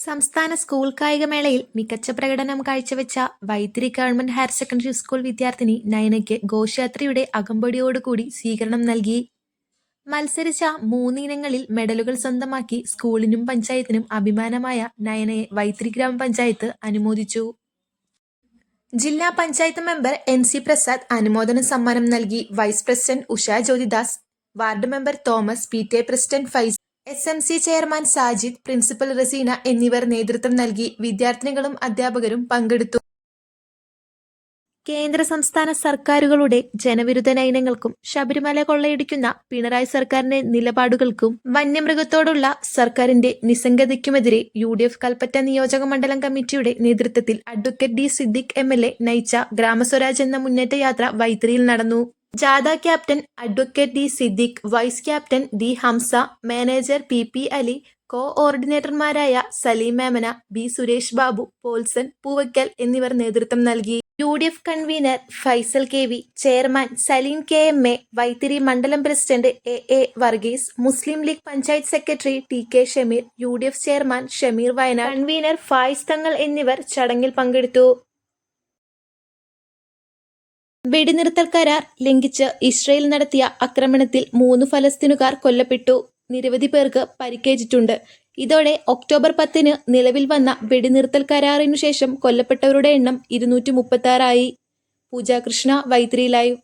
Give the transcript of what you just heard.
സംസ്ഥാന സ്കൂൾ കായികമേളയിൽ മികച്ച പ്രകടനം കാഴ്ചവെച്ച Vythiri government higher secondary school വിദ്യാർത്ഥിനി നയനയ്ക്ക് ഘോഷയാത്രയുടെ അകമ്പടിയോടുകൂടി സ്വീകരണം നൽകി. മത്സരിച്ച മൂന്നിനങ്ങളിൽ മെഡലുകൾ സ്വന്തമാക്കി സ്കൂളിനും പഞ്ചായത്തിനും അഭിമാനമായ നയനയെ വൈത്തിരി ഗ്രാമപഞ്ചായത്ത് അനുമോദിച്ചു. ജില്ലാ panchayat member N C Prasad അനുമോദന സമ്മാനം നൽകി vice president Usha Jyothidas ward member Thomas P T president Faiz S M C chairman Sajid principal Raseena എന്നിവർ നേതൃത്വം നൽകി വിദ്യാർത്ഥിനികളും അധ്യാപകരും പങ്കെടുത്തു. കേന്ദ്ര സംസ്ഥാന സർക്കാരുകളുടെ ജനവിരുദ്ധ നയനങ്ങൾക്കും ശബരിമല കൊള്ളയടിക്കുന്ന പിണറായി സർക്കാരിന്റെ നിലപാടുകൾക്കും വന്യമൃഗത്തോടുള്ള സർക്കാരിന്റെ നിസ്സംഗതയ്ക്കുമെതിരെ യു ഡി എഫ് കൽപ്പറ്റ നിയോജക മണ്ഡലം കമ്മിറ്റിയുടെ നേതൃത്വത്തിൽ advocate D Siddique M L A നയിച്ച ഗ്രാമസ്വരാജ് എന്ന മുന്നേറ്റ യാത്ര വൈത്തിരിയിൽ നടന്നു. ജാഥ captain advocate D Siddique vice captain D Hamza manager P P Ali കോ ഓർഡിനേറ്റർമാരായ സലീം മേമന ബി സുരേഷ് ബാബു പോൾസൺ പൂവയ്ക്കൽ എന്നിവർ നേതൃത്വം നൽകി. U D F convener Faisal K V chairman Saleem K M A Vythiri മണ്ഡലം president A A Varghese Muslim League panchayat secretary T K Shameer U D F chairman Shameer Wayanad. Convener Fayis Thangal എന്നിവർ ചടങ്ങിൽ പങ്കെടുത്തു. വെടിനിർത്തൽ കരാർ ലംഘിച്ച് Israel നടത്തിയ ആക്രമണത്തിൽ മൂന്ന് ഫലസ്തീനുകാർ കൊല്ലപ്പെട്ടു. നിരവധി പേർക്ക് പരിക്കേറ്റിട്ടുണ്ട്. ഇതോടെ ഒക്ടോബർ പത്തിന് നിലവിൽ വന്ന വെടിനിർത്തൽ കരാറിനു ശേഷം കൊല്ലപ്പെട്ടവരുടെ എണ്ണം ഇരുന്നൂറ്റി മുപ്പത്തി ആറായി പൂജാകൃഷ്ണ വൈത്രിയിലായു